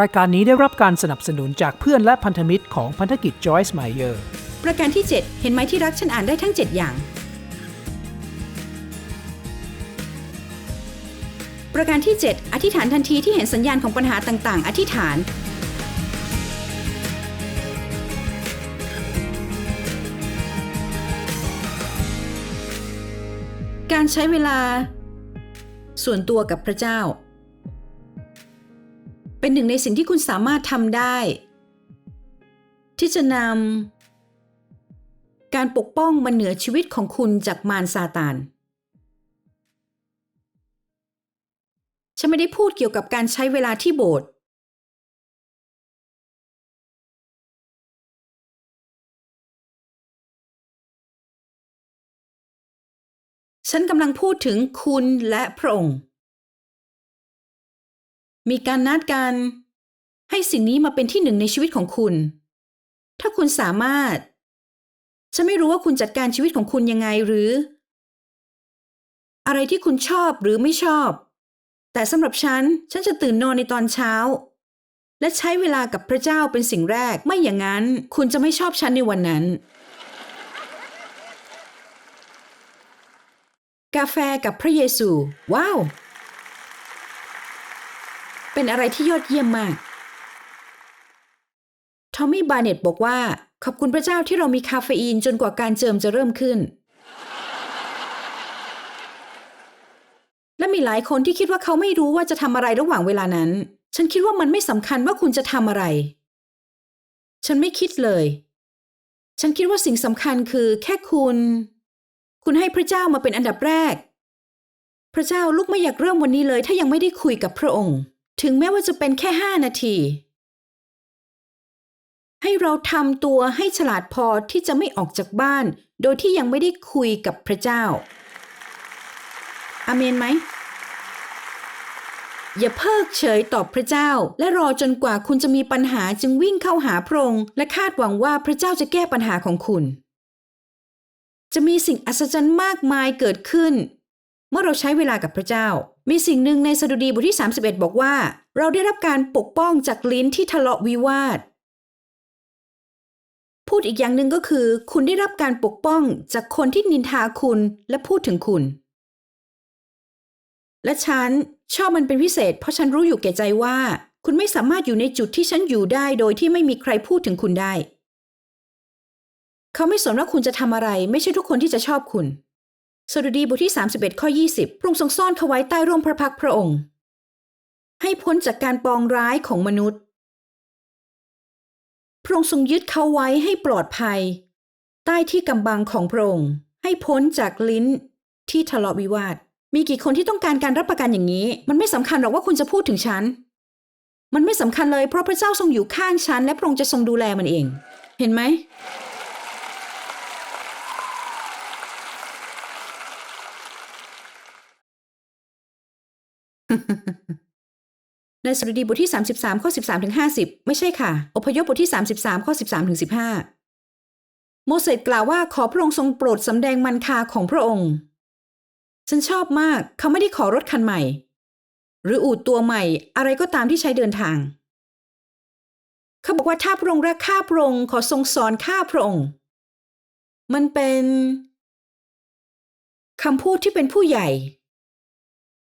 รายการนี้ได้รับการสนับสนุนจากเพื่อนและพันธมิตรของพันธกิจ Joyce Meyer ประการที่ 7 เห็นไหมที่รักฉันอ่านได้ทั้ง 7 อย่าง ประการที่ 7 อธิษฐานทันทีที่เห็นสัญญาณของปัญหาต่าง ๆ อธิษฐาน การใช้เวลา ส่วนตัวกับพระเจ้า เป็นหนึ่งในสิ่งที่คุณสามารถทำได้ ที่จะนำการปกป้องมันเหนือชีวิตของคุณจากมารซาตานฉันไม่ได้พูดเกี่ยวกับการใช้เวลาที่โบสถ์ฉันกำลังพูดถึงคุณและพระองค์ มีการนัดกัน ให้สิ่งนี้มาเป็นที่หนึ่งในชีวิตของคุณ ถ้าคุณสามารถ ฉันไม่รู้ว่าคุณจัดการชีวิตของคุณยังไงหรือ อะไรที่คุณชอบหรือไม่ชอบ แต่สำหรับฉัน ฉันจะตื่นนอนในตอนเช้า และใช้เวลากับพระเจ้าเป็นสิ่งแรก ไม่อย่างนั้น คุณจะไม่ชอบฉันในวันนั้น กาแฟกับพระเยซู ว้าว เป็นอะไรที่ยอดเยี่ยมมาก ทอมมี่บาร์เน็ตบอกว่า ขอบคุณพระเจ้าที่เรามีคาเฟอีนจนกว่าการเจิมจะเริ่มขึ้น และมีหลายคนที่คิดว่าเขาไม่รู้ว่าจะทำอะไรระหว่างเวลานั้น ฉันคิดว่ามันไม่สำคัญว่าคุณจะทำอะไร ฉันไม่คิดเลย ฉันคิดว่าสิ่งสำคัญคือ แค่คุณ คุณให้พระเจ้ามาเป็นอันดับแรก พระเจ้าลูกไม่อยากเริ่มวันนี้เลย ถ้ายังไม่ได้คุยกับพระองค์ ถึงแม้ว่าจะเป็นแค่ห้านาที ให้เราทำตัวให้ฉลาดพอที่จะไม่ออกจากบ้าน โดยที่ยังไม่ได้คุยกับพระเจ้า อาเมนไหม อย่าเพิกเฉยต่อพระเจ้า และรอจนกว่าคุณจะมีปัญหาจึงวิ่งเข้าหาพระองค์และคาดหวังว่าพระเจ้าจะแก้ปัญหาของคุณ จะมีสิ่งอัศจรรย์มากมายเกิดขึ้น เมื่อเราใช้เวลากับพระเจ้า มีสิ่งหนึ่งในสดุดีบทที่ 31 บอกว่า เราได้รับการปกป้องจากลิ้นที่ทะเลาะวิวาท พูดอีกอย่างหนึ่งก็คือ คุณได้รับการปกป้องจากคนที่นินทาคุณและพูดถึงคุณ และฉันชอบมันเป็นพิเศษ เพราะฉันรู้อยู่แก่ใจว่า คุณไม่สามารถอยู่ในจุดที่ฉันอยู่ได้ โดยที่ไม่มีใครพูดถึงคุณได้ เขาไม่สนว่าคุณจะทำอะไร ไม่ใช่ทุกคนที่จะชอบคุณ สดุดีบทที่ 31 ข้อ 20 พระองค์ทรงซ่อนเขาไว้ใต้ร่มพระพักพระองค์ ให้พ้นจากการปองร้ายของมนุษย์ พระองค์ทรงยึดเขาไว้ให้ปลอดภัย ใต้ที่กำบังของพระองค์ ให้พ้นจากลิ้นที่ทะเลาะวิวาท มีกี่คนที่ต้องการการรับประกันอย่างนี้ มันไม่สำคัญหรอกว่าคุณจะพูดถึงฉัน มันไม่สำคัญเลยเพราะพระเจ้าทรงอยู่ข้างฉันและพระองค์จะทรงดูแลมันเอง เห็นไหม ในสดุดีบทที่ 33 ข้อ 13ถึง50 ไม่ใช่ค่ะ อพยพบทที่ 33 ข้อ 13ถึง15 โมเสสกล่าวว่าขอพระองค์ทรงโปรดสำแดงมันคาของพระองค์ ฉันชอบมากเขาไม่ได้ขอรถคันใหม่ หรืออูดตัวใหม่อะไรก็ตามที่ใช้เดินทาง เขาบอกว่าถ้าพระองค์รักข้าพระองค์ขอทรงสอนข้าพระองค์ มันเป็นคำพูดที่เป็นผู้ใหญ่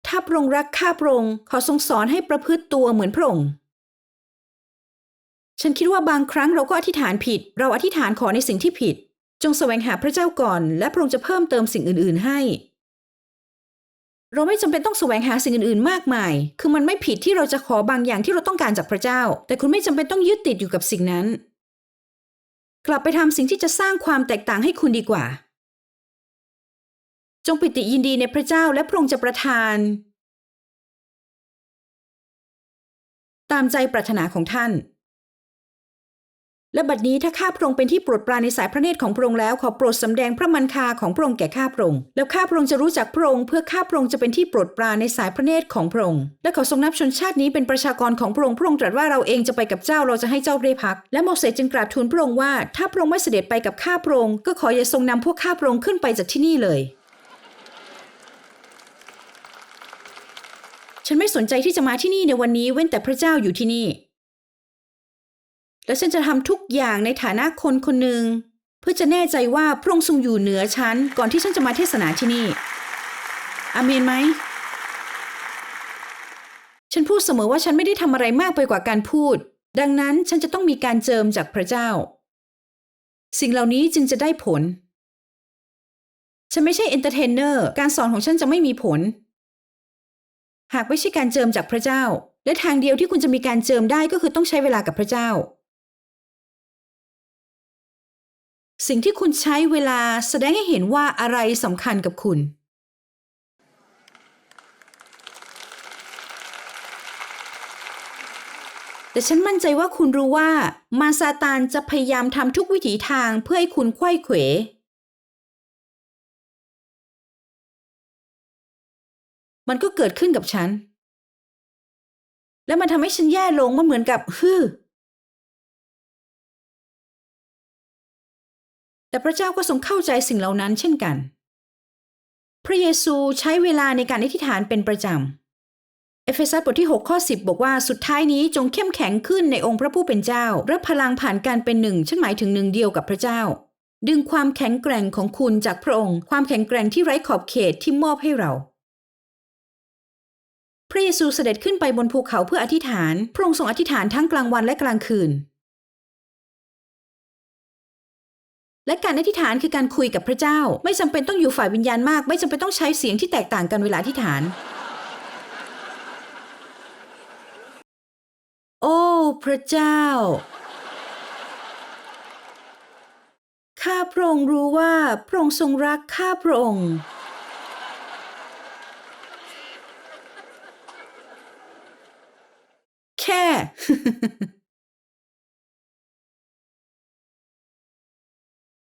ถ้าพระองค์รักข้าพระองค์ขอทรงสอนให้ประพฤติตัวเหมือนพระองค์ฉันคิดว่าบางครั้งเราก็อธิษฐานผิด เราอธิษฐานขอในสิ่งที่ผิด จงแสวงหาพระเจ้าก่อน และพระองค์จะเพิ่มเติมสิ่งอื่น ๆให้ เราไม่จำเป็นต้องแสวงหาสิ่งอื่น ๆ มากมาย คือมันไม่ผิดที่เราจะขอบางอย่างที่เราต้องการจากพระเจ้า แต่คุณไม่จำเป็นต้องยึดติดอยู่กับสิ่งนั้น กลับไปทำสิ่งที่จะสร้างความแตกต่างให้คุณดีกว่า จงปิติยินดีในพระเจ้าและพระองค์จะประทาน ตามใจปรารถนาของท่าน และบัดนี้ถ้าข้าพระองค์เป็นที่โปรดปรานในสายพระเนตรของพระองค์แล้วขอโปรดสำแดงพระมันคาของพระองค์แก่ข้าพระองค์แล้วข้าพระองค์จะรู้จักพระองค์เพื่อข้าพระองค์จะเป็นที่โปรดปรานในสายพระเนตรของพระองค์และขอทรงนับชนชาตินี้เป็นประชากรของพระองค์พระองค์ตรัสว่าเราเองจะไปกับเจ้าเราจะให้เจ้าได้พัก และโมเสสจึงกราบทูลพระองค์ว่า ถ้าพระองค์ไม่เสด็จไปกับข้าพระองค์ก็ขออย่าทรงนำพวกข้าพระองค์ขึ้นไปจากที่นี่เลย ฉันไม่สนใจที่จะมาที่นี่ในวันนี้เว้นแต่พระเจ้าอยู่ที่นี่ และฉันจะทำทุกอย่างในฐานะคนคนหนึ่งเพื่อจะแน่ใจว่าพระองค์ทรงอยู่เหนือฉันก่อนที่ฉันจะมาเทศนาที่นี่อาเมนไหมฉันพูดเสมอว่าฉันไม่ได้ทำอะไรมากไปกว่าการพูด ดังนั้นฉันจะต้องมีการเจิมจากพระเจ้า สิ่งเหล่านี้จึงจะได้ผล ฉันไม่ใช่เอนเตอร์เทนเนอร์ การสอนของฉันจะไม่มีผล หากไม่ใช่การเจิมจากพระเจ้า และทางเดียวที่คุณจะมีการเจิมได้ก็คือต้องใช้เวลากับพระเจ้า สิ่งที่คุณใช้เวลาแสดงให้เห็นว่าอะไรสำคัญกับคุณ แต่ฉันมั่นใจว่าคุณรู้ว่ามาซาตานจะพยายามทำทุกวิถีทางเพื่อให้คุณไขว้เขว มันก็เกิดขึ้นกับฉัน และมันทำให้ฉันแย่ลงมันเหมือนกับฮือแต่พระเจ้าก็ทรงเข้าใจสิ่งเหล่านั้นเช่นกัน พระเยซูใช้เวลาในการอธิษฐานเป็นประจำ เอเฟซัสบทที่ 6 ข้อ 10 บอกว่าสุดท้ายนี้จงเข้มแข็งขึ้นในองค์พระผู้เป็นเจ้า รับพลังผ่านการเป็นหนึ่งฉันหมายถึงหนึ่งเดียวกับพระเจ้า ดึงความแข็งแกร่งของคุณจากพระองค์ ความแข็งแกร่งที่ไร้ขอบเขตที่มอบให้เรา พระเยซูเสด็จขึ้นไปบนภูเขาเพื่ออธิษฐาน พระองค์ทรงอธิษฐานทั้งกลางวันและกลางคืน และการอธิษฐานคือการคุยกับพระเจ้า ไม่จำเป็นต้องอยู่ฝ่ายวิญญาณมาก ไม่จำเป็นต้องใช้เสียงที่แตกต่างกันเวลาอธิษฐาน โอ้ พระเจ้า ข้าพระองค์รู้ว่าพระองค์ทรงรักข้าพระองค์ แค่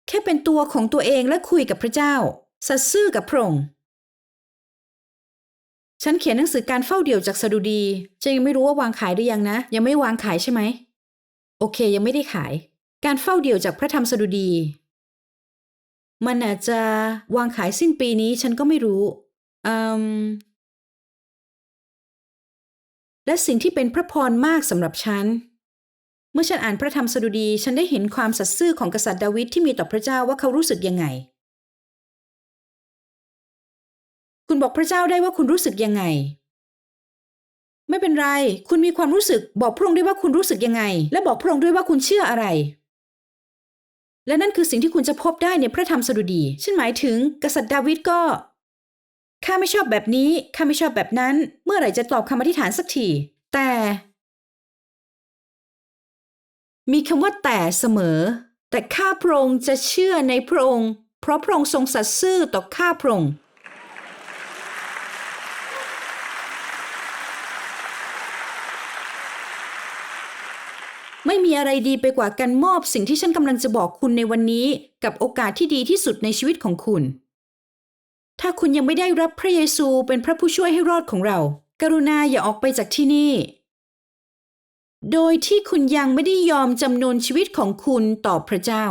แค่เป็นตัวของตัวเองและคุยกับพระเจ้า สัตย์ซื่อกับพระองค์ฉันเขียนหนังสือการเฝ้าเดี่ยวจากสดุดีจะยังไม่รู้ว่าวางขายหรือยังนะ ยังไม่วางขายใช่ไหม โอเค ยังไม่ได้ขาย การเฝ้าเดี่ยวจากพระธรรมสดุดี มันอาจจะวางขายสิ้นปีนี้ฉันก็ไม่รู้อืม และสิ่งที่เป็นพระพรมากสำหรับฉัน เมื่อฉันอ่านพระธรรมสดุดี ฉันได้เห็นความสัตย์ซื่อของกษัตริย์ดาวิดที่มีต่อพระเจ้าว่าเขารู้สึกยังไง คุณบอกพระเจ้าได้ว่าคุณรู้สึกยังไง ไม่เป็นไร คุณมีความรู้สึก บอกพระองค์ด้วยว่าคุณรู้สึกยังไง และบอกพระองค์ด้วยว่าคุณเชื่ออะไร และนั่นคือสิ่งที่คุณจะพบได้ในพระธรรมสดุดี ฉันหมายถึงกษัตริย์ดาวิดก็ ข้าไม่ชอบแบบนี้ ข้าไม่ชอบแบบนั้น เมื่อไหร่จะตอบคำอธิษฐานสักที แต่ มีคำว่าแต่เสมอ แต่ข้าพระองค์จะเชื่อในพระองค์ เพราะพระองค์ทรงสัตย์ซื่อต่อข้าพระองค์ไม่มีอะไรดีไปกว่าการมอบสิ่งที่ฉันกำลังจะบอกคุณในวันนี้ กับโอกาสที่ดีที่สุดในชีวิตของคุณ ถ้าคุณยังไม่ได้รับพระเยซูเป็นพระผู้ช่วยให้รอดของเรา กรุณาอย่าออกไปจากที่นี่ โดยที่คุณยังไม่ได้ยอมจำนนชีวิตของคุณต่อพระเจ้า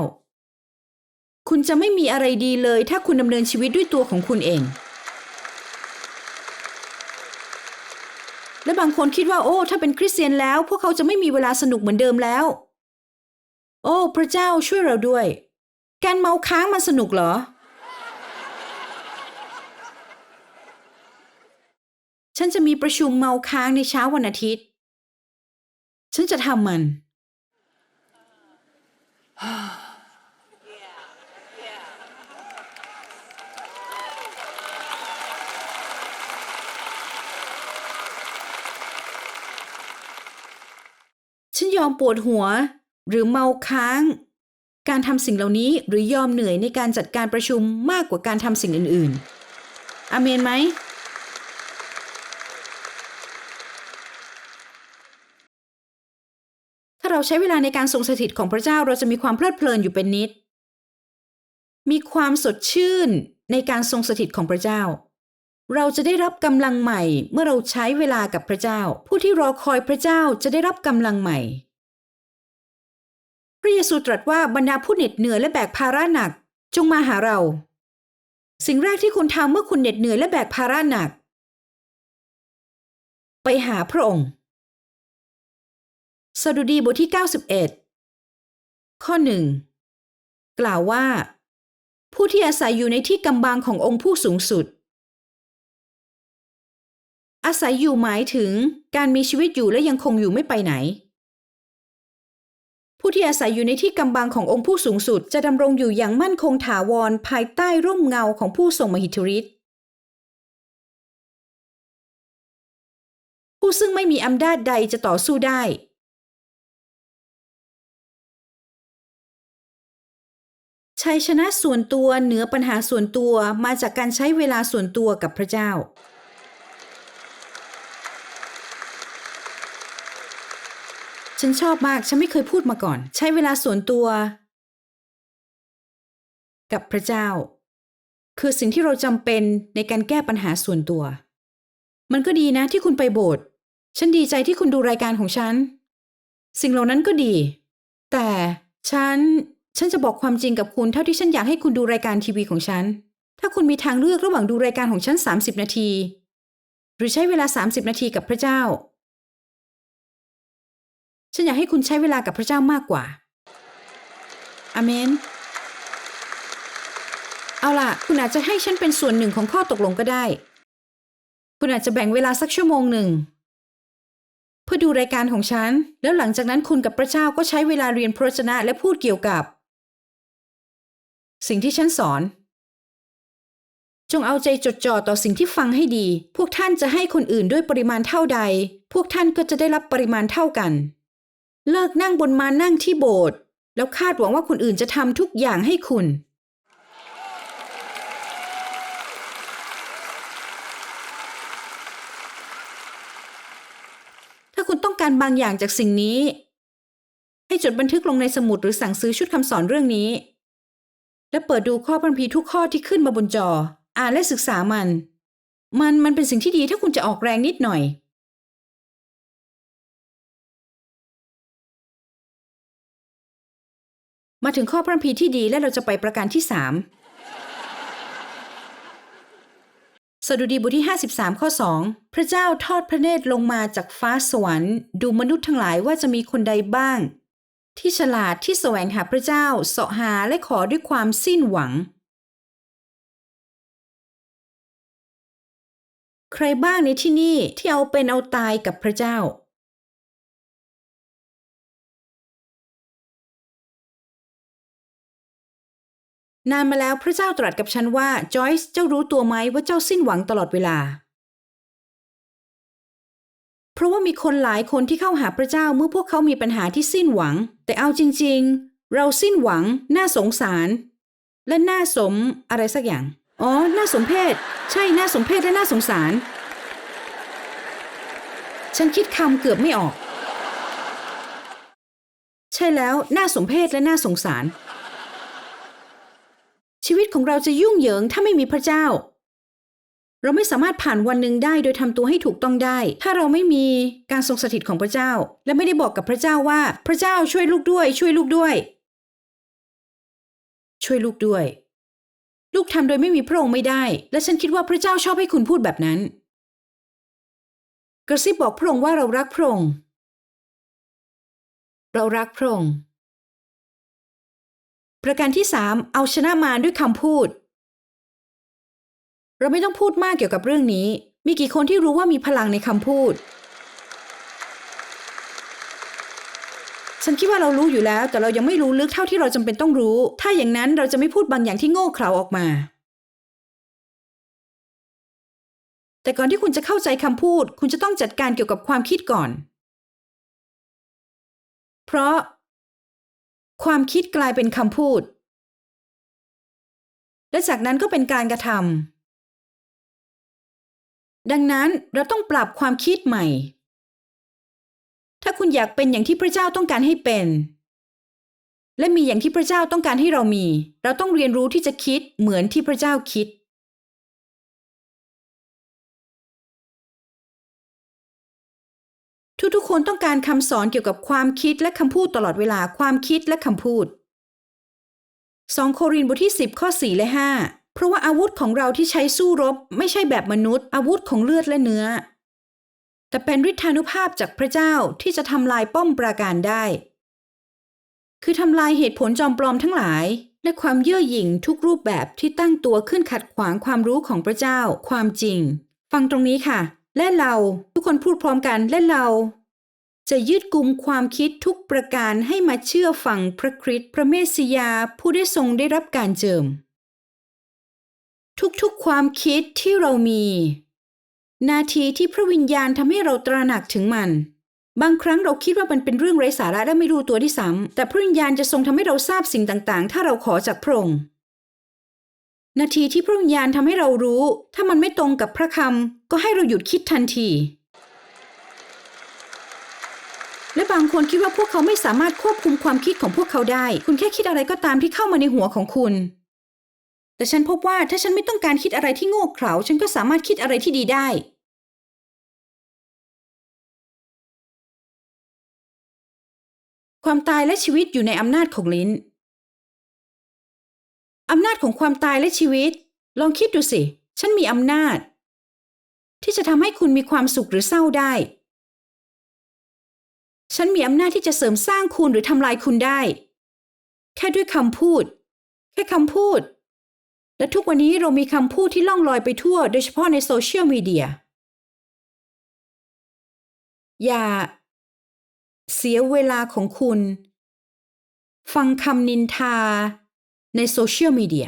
คุณจะไม่มีอะไรดีเลย ถ้าคุณดำเนินชีวิตด้วยตัวของคุณเอง และบางคนคิดว่าโอ้ ถ้าเป็นคริสเตียนแล้ว พวกเขาจะไม่มีเวลาสนุกเหมือนเดิมแล้ว โอ้ พระเจ้าช่วยเราด้วย การเมาค้างมันสนุกเหรอ ฉันจะมีประชุมเมาค้างในเช้าวันอาทิตย์ ฉันจะทำมัน ฉันยอมปวดหัว หรือเมาค้าง การทำสิ่งเหล่านี้หรือยอมเหนื่อยในการจัดการประชุมมากกว่าการทำสิ่งอื่นๆอาเมนไหม ถ้า เราใช้เวลาในการทรงสถิตของพระเจ้าเราจะมีความเพลิดเพลินอยู่เป็นนิด มีความสดชื่นในการทรงสถิตของพระเจ้า เราจะได้รับกำลังใหม่เมื่อเราใช้เวลากับพระเจ้า ผู้ที่รอคอยพระเจ้าจะได้รับกำลังใหม่ พระเยซูตรัสว่าบรรดาผู้เหน็ดเหนื่อยและแบกภาระหนักจงมาหาเรา สิ่งแรกที่คุณทำเมื่อคุณเหน็ดเหนื่อยและแบกภาระหนัก ไปหาพระองค์ สดุดีบทที่ 91 ข้อหนึ่งกล่าวว่า ผู้ที่อาศัยอยู่ในที่กำบังขององค์ผู้สูงสุด อาศัยอยู่หมายถึงการมีชีวิตอยู่และยังคงอยู่ไม่ไปไหน ผู้ที่อาศัยอยู่ในที่กำบังขององค์ผู้สูงสุด จะดำรงอยู่อย่างมั่นคงถาวรภายใต้ร่มเงาของผู้ทรงมหิทธิฤทธิ์ผู้ซึ่งไม่มีอำนาจใดจะต่อสู้ได้ ชัยชนะส่วนตัวเหนือปัญหาส่วนตัวมาจากการใช้เวลาส่วนตัวกับพระเจ้า ฉันชอบมาก ฉันไม่เคยพูดมาก่อน ใช้เวลาส่วนตัว กับพระเจ้า คือสิ่งที่เราจำเป็นในการแก้ปัญหาส่วนตัว มันก็ดีนะที่คุณไปโบสถ์ฉันดีใจที่คุณดูรายการของฉัน สิ่งเหล่านั้นก็ดี แต่ฉัน ฉันจะบอกความจริงกับคุณเท่าที่ฉันอยากให้คุณดูรายการทีวีของฉัน ถ้าคุณมีทางเลือกระหว่างดูรายการของฉัน 30 นาที หรือใช้เวลา 30 นาทีกับพระเจ้า ฉันอยากให้คุณใช้เวลากับพระเจ้ามากกว่าอาเมน เอาล่ะ คุณอาจจะให้ฉันเป็นส่วนหนึ่งของข้อตกลงก็ได้ คุณอาจจะแบ่งเวลาสักชั่วโมงหนึ่งเพื่อดูรายการของฉัน แล้วหลังจากนั้นคุณกับพระเจ้าก็ใช้เวลาเรียนพระวจนะและพูดเกี่ยวกับ สิ่งที่ฉันสอน จงเอาใจจดจ่อต่อสิ่งที่ฟังให้ดี พวกท่านจะให้คนอื่นด้วยปริมาณเท่าใด พวกท่านก็จะได้รับปริมาณเท่ากัน เลิกนั่งบนมานั่งที่โบสถ์แล้วคาดหวังว่าคนอื่นจะทำทุกอย่างให้คุณ ถ้าคุณต้องการบางอย่างจากสิ่งนี้ ให้จดบันทึกลงในสมุดหรือสั่งซื้อชุดคำสอนเรื่องนี้ และเปิดดูข้อพระคัมภีทุกข้อที่ขึ้นมาบนจอ อ่านและศึกษามัน มันมันเป็นสิ่งที่ดีถ้าคุณจะออกแรงนิดหน่อย มาถึงข้อพระคัมภีที่ดีและเราจะไปประการที่สามสดุดีบทที่ 53 ข้อ 2 พระเจ้าทอดพระเนตรลงมาจากฟ้าสวรรค์ ดูมนุษย์ทั้งหลายว่าจะมีคนใดบ้าง ที่ฉลาดที่แสวงหาพระเจ้าเสาะหาและขอด้วยความสิ้นหวัง ใครบ้างในที่นี่ที่เอาเป็นเอาตายกับพระเจ้า นานมาแล้วพระเจ้าตรัสกับฉันว่าจอยส์เจ้ารู้ตัวไหมว่าเจ้าสิ้นหวังตลอดเวลา เพราะว่ามีคนหลายคนที่เข้าหาพระเจ้าเมื่อพวกเขามีปัญหาที่สิ้นหวัง แต่เอาจริง ๆ เราสิ้นหวัง น่าสงสาร และน่าสมอะไรสักอย่าง อ๋อ น่าสมเพชใช่ น่าสมเพชและน่าสงสาร ฉันคิดคำเกือบไม่ออก ใช่แล้ว น่าสมเพชและน่าสงสาร ชีวิตของเราจะยุ่งเหยิงถ้าไม่มีพระเจ้า เราไม่สามารถผ่านวันหนึ่งได้โดยทำตัวให้ถูกต้องได้ ถ้าเราไม่มีการทรงสถิตของพระเจ้า และไม่ได้บอกกับพระเจ้าว่า พระเจ้าช่วยลูกด้วย ช่วยลูกด้วย ช่วยลูกด้วย ลูกทำโดยไม่มีพระองค์ไม่ได้ และฉันคิดว่าพระเจ้าชอบให้คุณพูดแบบนั้น กระซิบบอกพระองค์ว่าเรารักพระองค์เรารักพระองค์ประการที่สามเอาชนะมารด้วยคำพูด เราไม่ต้องพูดมากเกี่ยวกับเรื่องนี้ มีกี่คนที่รู้ว่ามีพลังในคำพูด ฉันคิดว่าเรารู้อยู่แล้ว แต่เรายังไม่รู้ลึกเท่าที่เราจำเป็นต้องรู้ ถ้าอย่างนั้นเราจะไม่พูดบางอย่างที่โง่เขลาออกมา แต่ก่อนที่คุณจะเข้าใจคำพูด คุณจะต้องจัดการเกี่ยวกับความคิดก่อน เพราะ ความคิดกลายเป็นคำพูด และจากนั้นก็เป็นการกระทำ ดังนั้นเราต้องปรับความคิดใหม่ ถ้าคุณอยากเป็นอย่างที่พระเจ้าต้องการให้เป็น และมีอย่างที่พระเจ้าต้องการให้เรามี เราต้องเรียนรู้ที่จะคิดเหมือนที่พระเจ้าคิด ทุกๆคนต้องการคำสอนเกี่ยวกับความคิดและคำพูดตลอดเวลาความคิดและคำพูด 2 โครินธ์บทที่ 10 ข้อ 4 และ 5 เพราะว่าอาวุธของเราที่ใช้สู้รบ ไม่ใช่แบบมนุษย์ อาวุธของเลือดและเนื้อ แต่เป็นฤทธานุภาพจากพระเจ้าที่จะทำลายป้อมปราการได้ คือทำลายเหตุผลจอมปลอมทั้งหลาย และความเย่อหยิ่งทุกรูปแบบที่ตั้งตัวขึ้นขัดขวางความรู้ของพระเจ้า ความจริง ฟังตรงนี้ค่ะ และเราทุกคนพูดพร้อมกันและเราจะยืดกุมความคิดทุกประการให้มาเชื่อฟังพระคริสต์พระเมสสิยาผู้ได้ทรงได้รับการเจิม ทุกๆความคิดที่เรามี นาทีที่พระวิญญาณทำให้เราตระหนักถึงมัน บางครั้งเราคิดว่ามันเป็นเรื่องไร้สาระและไม่รู้ตัวที่ซ้ำแต่พระวิญญาณจะทรงทำให้เราทราบสิ่งต่างๆ ถ้าเราขอจากพระองค์นาทีที่พระวิญญาณทำให้เรารู้ ถ้ามันไม่ตรงกับพระคำก็ให้เราหยุดคิดทันที และบางคนคิดว่าพวกเขาไม่สามารถควบคุมความคิดของพวกเขาได้ คุณแค่คิดอะไรก็ตามที่เข้ามาในหัวของคุณ แต่ฉันพบว่าถ้าฉันไม่ต้องการคิดอะไรที่โง่เขลาฉันก็สามารถคิดอะไรที่ดีได้ ความตายและชีวิตอยู่ในอำนาจของลิ้น อำนาจของความตายและชีวิต ลองคิดดูสิ ฉันมีอำนาจ ที่จะทำให้คุณมีความสุขหรือเศร้าได้ ฉันมีอำนาจที่จะเสริมสร้างคุณหรือทำลายคุณได้ แค่ด้วยคำพูด แค่คำพูด และทุกวันนี้เรามีคำพูดที่ล่องลอยไปทั่ว โดยเฉพาะในโซเชียลมีเดีย อย่าเสียเวลาของคุณ ฟังคำนินทาในโซเชียลมีเดีย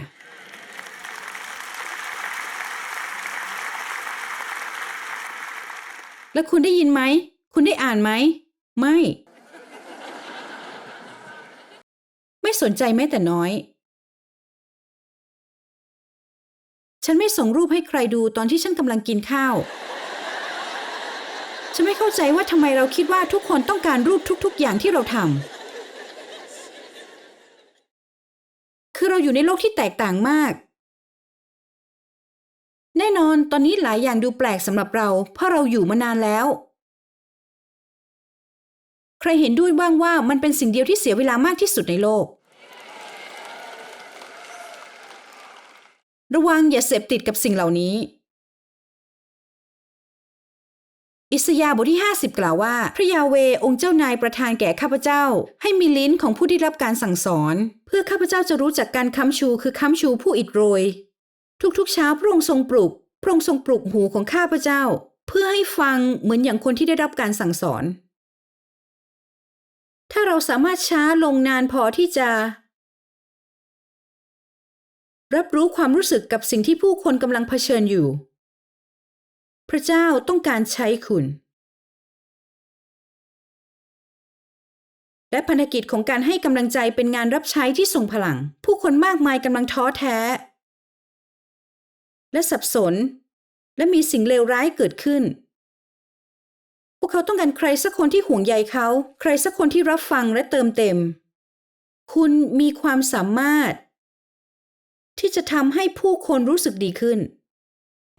แล้วคุณได้ยินไหม คุณได้อ่านไหม ไม่ ไม่สนใจแม้แต่น้อย ฉันไม่ส่งรูปให้ใครดูตอนที่ฉันกำลังกินข้าว ฉันไม่เข้าใจว่าทำไมเราคิดว่าทุกคนต้องการรูปทุก ๆ อย่างที่เราทำ คือเราอยู่ในโลกที่แตกต่างมาก แน่นอนตอนนี้หลายอย่างดูแปลกสำหรับเรา เพราะเราอยู่มานานแล้ว ใครเห็นด้วยบ้างว่ามันเป็นสิ่งเดียวที่เสียเวลามากที่สุดในโลก ระวังอย่าเสพติดกับสิ่งเหล่านี้ อิสยาห์บทที่ 50 กล่าวว่า พระยาเวองค์เจ้านายประทานแก่ข้าพเจ้า ให้มีลิ้นของผู้ที่รับการสั่งสอน เพื่อข้าพเจ้าจะรู้จักการค้ำชูคือค้ำชูผู้อิดโรย ทุกๆเช้าพระองค์ทรงปลุก พระองค์ทรงปลุกหูของข้าพเจ้า เพื่อให้ฟังเหมือนอย่างคนที่ได้รับการสั่งสอน ถ้าเราสามารถช้าลงนานพอที่จะ รับรู้ความรู้สึกกับสิ่งที่ผู้คนกำลังเผชิญอยู่ พระเจ้าต้องการใช้คุณ และพันธกิจของการให้กำลังใจเป็นงานรับใช้ที่ทรงพลัง ผู้คนมากมายกำลังท้อแท้ และสับสน และมีสิ่งเลวร้ายเกิดขึ้น พวกเขาต้องการใครสักคนที่ห่วงใยเขา ใครสักคนที่รับฟังและเติมเต็ม คุณมีความสามารถ ที่จะทำให้ผู้คนรู้สึกดีขึ้น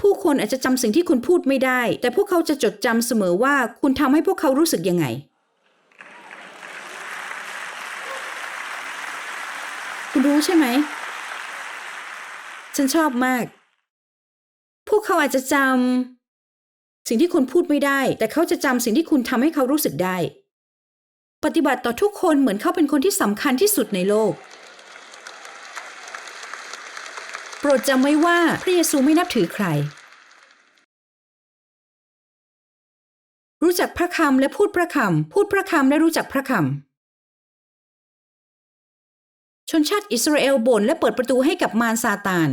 ผู้คนอาจจะจำสิ่งที่คุณพูดไม่ได้ แต่พวกเขาจะจดจำเสมอว่าคุณทำให้พวกเขารู้สึกยังไง คุณรู้ใช่ไหม ฉันชอบมาก พวกเขาอาจจะจำสิ่งที่คุณพูดไม่ได้ แต่เขาจะจำสิ่งที่คุณทำให้เขารู้สึกได้ ปฏิบัติต่อทุกคนเหมือนเขาเป็นคนที่สำคัญที่สุดในโลก โปรดจำไว้ว่าพระเยซูไม่นับถือใคร รู้จักพระคำและพูดพระคำพูดพระคำและรู้จักพระคำชนชาติอิสราเอลบ่นและเปิดประตูให้กับมารซาตาน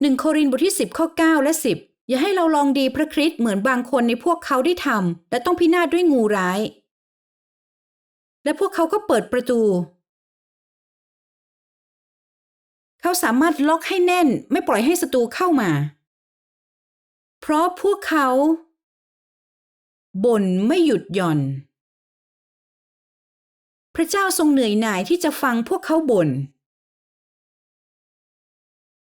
หนึ่งโครินธ์บทที่ 10 ข้อ 9 และ 10 อย่าให้เราลองดีพระคริสต์เหมือนบางคนในพวกเขาได้ทำและต้องพินาศด้วยงูร้าย และพวกเขาก็เปิดประตู เขาสามารถล็อกให้แน่น ไม่ปล่อยให้ศัตรูเข้ามา เพราะพวกเขาบ่นไม่หยุดหย่อน พระเจ้าทรงเหนื่อยหน่ายที่จะฟังพวกเขาบน่น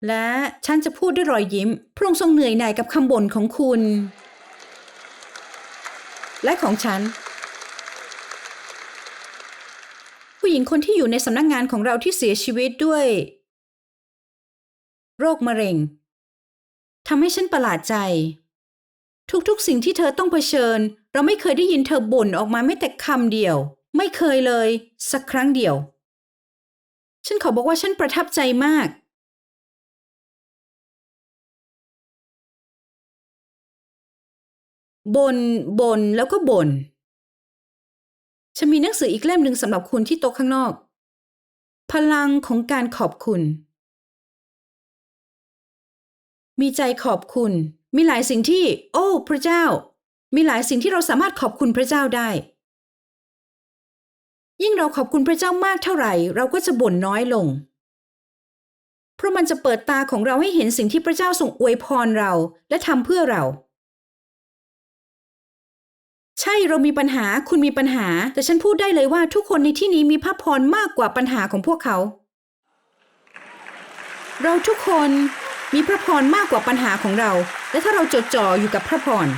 และฉันจะพูดด้วยรอยยิ้ม พระองค์ทรงเหนื่อยหน่ายกับคำบ่นของคุณ และของฉัน ผู้หญิงคนที่อยู่ในสำนักงงานของเราที่เสียชีวิตด้วย โรคมะเร็งทำให้ฉันประหลาดใจ ทุกๆสิ่งที่เธอต้องเผชิญ เราไม่เคยได้ยินเธอบ่นออกมาแม้แต่คำเดียว ไม่เคยเลย สักครั้งเดียว ฉันขอบอกว่าฉันประทับใจมาก บน บน แล้วก็บน ฉันมีหนังสืออีกเล่มหนึ่งสำหรับคุณที่โต๊ะข้างนอก พลังของการขอบคุณ มีใจขอบคุณ มีหลายสิ่งที่ โอ้ พระเจ้า มีหลายสิ่งที่เราสามารถขอบคุณพระเจ้าได้ ยิ่งเราขอบคุณพระเจ้ามากเท่าไหร่ เราก็จะบ่นน้อยลง เพราะมันจะเปิดตาของเราให้เห็นสิ่งที่พระเจ้าทรงอวยพรเราและทำเพื่อเรา ใช่เรามีปัญหาคุณมีปัญหา แต่ฉันพูดได้เลยว่าทุกคนในที่นี้มีพระพรมากกว่าปัญหาของพวกเขาเราทุกคน มีพระพรมากกว่าปัญหาของเรา และถ้าเราจดจ่ออยู่กับพระพร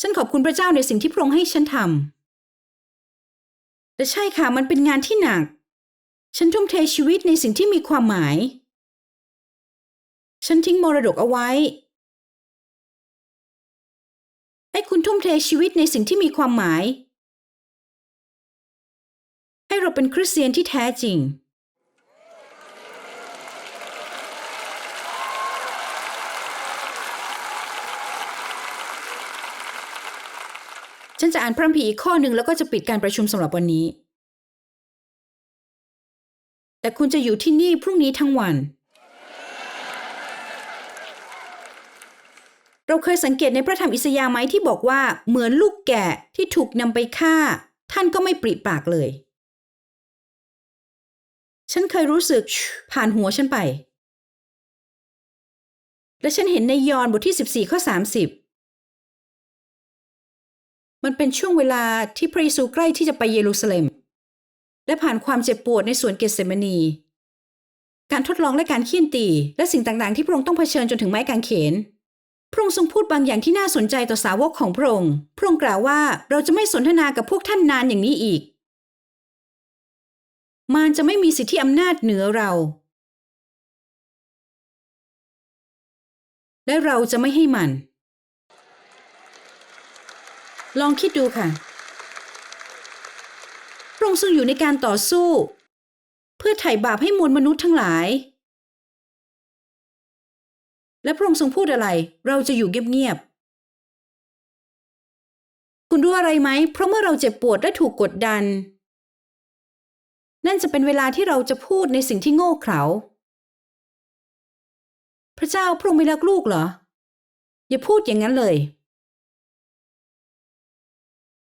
ฉันขอบคุณพระเจ้าในสิ่งที่พระองค์ให้ฉันทำแต่ใช่ค่ะมันเป็นงานที่หนัก ฉันทุ่มเทชีวิตในสิ่งที่มีความหมาย ฉันทิ้งมรดกเอาไว้ ให้คุณทุ่มเทชีวิตในสิ่งที่มีความหมายให้เราเป็นคริสเตียนที่แท้จริง ฉันจะอ่านพระคัมภีร์อีกข้อหนึ่งแล้วก็จะปิดการประชุมสำหรับวันนี้ แต่คุณจะอยู่ที่นี่พรุ่งนี้ทั้งวัน เราเคยสังเกตในพระธรรมอิสยาห์ไหมที่บอกว่าเหมือนลูกแกะที่ถูกนำไปฆ่า ท่านก็ไม่ปริปากเลย ฉันเคยรู้สึกผ่านหัวฉันไป และฉันเห็นในยอห์นบทที่ 14ข้อ30 มันเป็นช่วงเวลาที่พระเยซูใกล้ที่จะไปเยรูซาเล็ม และผ่านความเจ็บปวดในสวนเกสเซมานี การทดลองและการเคี่ยนตี และสิ่งต่างๆ ที่พระองค์ต้องเผชิญจนถึงไม้กางเขน พระองค์ทรงพูดบางอย่างที่น่าสนใจต่อสาวกของพระองค์ พระองค์กล่าวว่าเราจะไม่สนทนากับพวกท่านนานอย่างนี้อีก มารจะไม่มีสิทธิอำนาจเหนือเรา และเราจะไม่ให้มัน ลองคิดดูค่ะ พระองค์ทรงอยู่ในการต่อสู้ เพื่อไถ่บาปให้มวลมนุษย์ทั้งหลาย และพระองค์ทรงพูดอะไร เราจะอยู่เงียบๆ คุณรู้อะไรไหม เพราะเมื่อเราเจ็บปวดและถูกกดดัน นั่นจะเป็นเวลาที่เราจะพูดในสิ่งที่โง่เขลาพระเจ้าพระองค์ไม่รักลูกเหรอ อย่าพูดอย่างนั้นเลย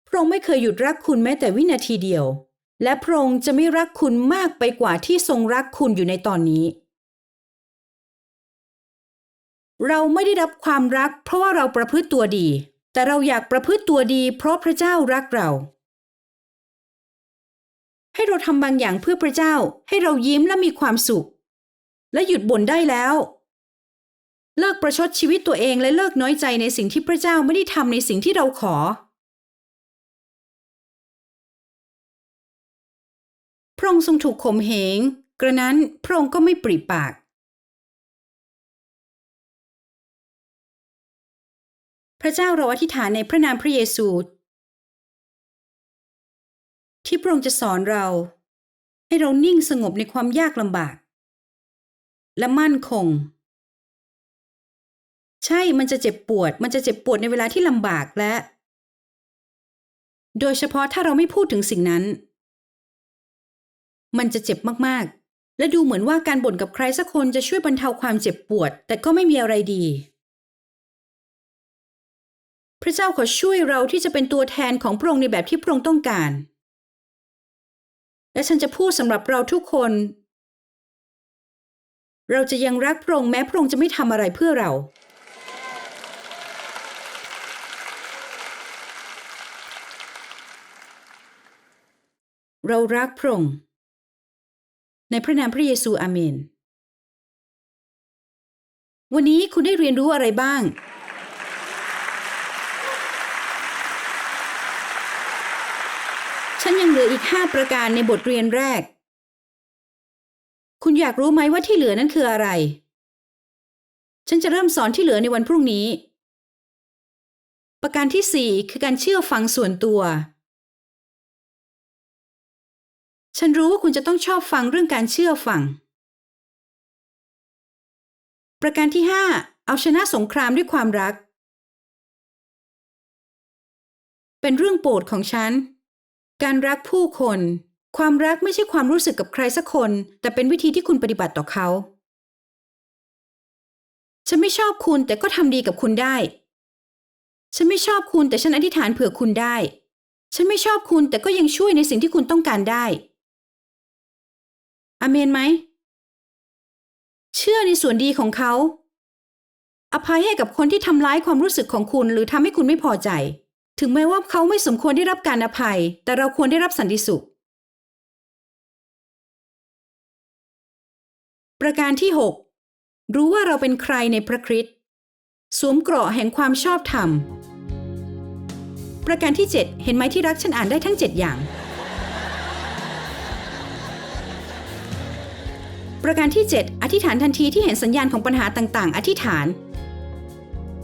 พระองค์ไม่เคยหยุดรักคุณแม้แต่วินาทีเดียว และพระองค์จะไม่รักคุณมากไปกว่าที่ทรงรักคุณอยู่ในตอนนี้ เราไม่ได้รับความรัก เพราะว่าเราประพฤติตัวดี แต่เราอยากประพฤติตัวดี เพราะพระเจ้ารักเรา ให้เราทำบางอย่างเพื่อพระเจ้า ให้เรายิ้มและมีความสุข และหยุดบ่นได้แล้วเลิกประชดชีวิตตัวเองและเลิกน้อยใจในสิ่งที่พระเจ้าไม่ได้ทำในสิ่งที่เราขอ ระองค์ทรงถูกข่มเหง กระนั้นพระองค์ก็ไม่ปริปาก พระเจ้าเราอธิษฐานในพระนามพระเยซู ที่พระองค์จะสอนเรา ให้เรานิ่งสงบในความยากลำบาก และมั่นคง ใช่ มันจะเจ็บปวด มันจะเจ็บปวดในเวลาที่ลำบากและ โดยเฉพาะถ้าเราไม่พูดถึงสิ่งนั้น มันจะเจ็บมากๆ และดูเหมือนว่าการบ่นกับใครสักคนจะช่วยบรรเทาความเจ็บปวด แต่ก็ไม่มีอะไรดี พระเจ้าขอช่วยเราที่จะเป็นตัวแทนของพระองค์ในแบบที่พระองค์ต้องการ และฉันจะพูดสำหรับเราทุกคน เราจะยังรักพระองค์แม้พระองค์จะไม่ทำอะไรเพื่อเราเรารักพระองค์ ในพระนามพระเยซูอาเมน วันนี้คุณได้เรียนรู้อะไรบ้าง ฉันยังเหลืออีกห้าประการในบทเรียนแรก คุณอยากรู้ไหมว่าที่เหลือนั้นคืออะไร ฉันจะเริ่มสอนที่เหลือในวันพรุ่งนี้ ประการที่สี่คือการเชื่อฟังส่วนตัว ฉันรู้ว่าคุณจะต้องชอบฟังเรื่องการเชื่อฟัง ประการที่ห้าเอาชนะสงครามด้วยความรัก เป็นเรื่องโปรดของฉัน การรักผู้คน ความรักไม่ใช่ความรู้สึกกับใครสักคน แต่เป็นวิธีที่คุณปฏิบัติต่อเขา ฉันไม่ชอบคุณแต่ก็ทำดีกับคุณได้ ฉันไม่ชอบคุณแต่ฉันอธิษฐานเผื่อคุณได้ฉันไม่ชอบคุณแต่ก็ยังช่วยในสิ่งที่คุณต้องการได้ อาเมนไหม เชื่อในส่วนดีของเขา อภัยให้กับคนที่ทำร้ายความรู้สึกของคุณหรือทำให้คุณไม่พอใจ ถึงแม้ว่าเขาไม่สมควรได้รับการอภัย แต่เราควรได้รับสันติสุข ประการที่ 6 รู้ว่าเราเป็นใครในพระคริสต์สวมเกราะแห่งความชอบธรรม ประการที่ 7 เห็นไหมที่รักฉันอ่านได้ทั้ง 7 อย่าง ประการที่ 7 อธิษฐานทันทีที่เห็นสัญญาณของปัญหาต่าง ๆ อธิษฐาน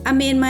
อเมนไหม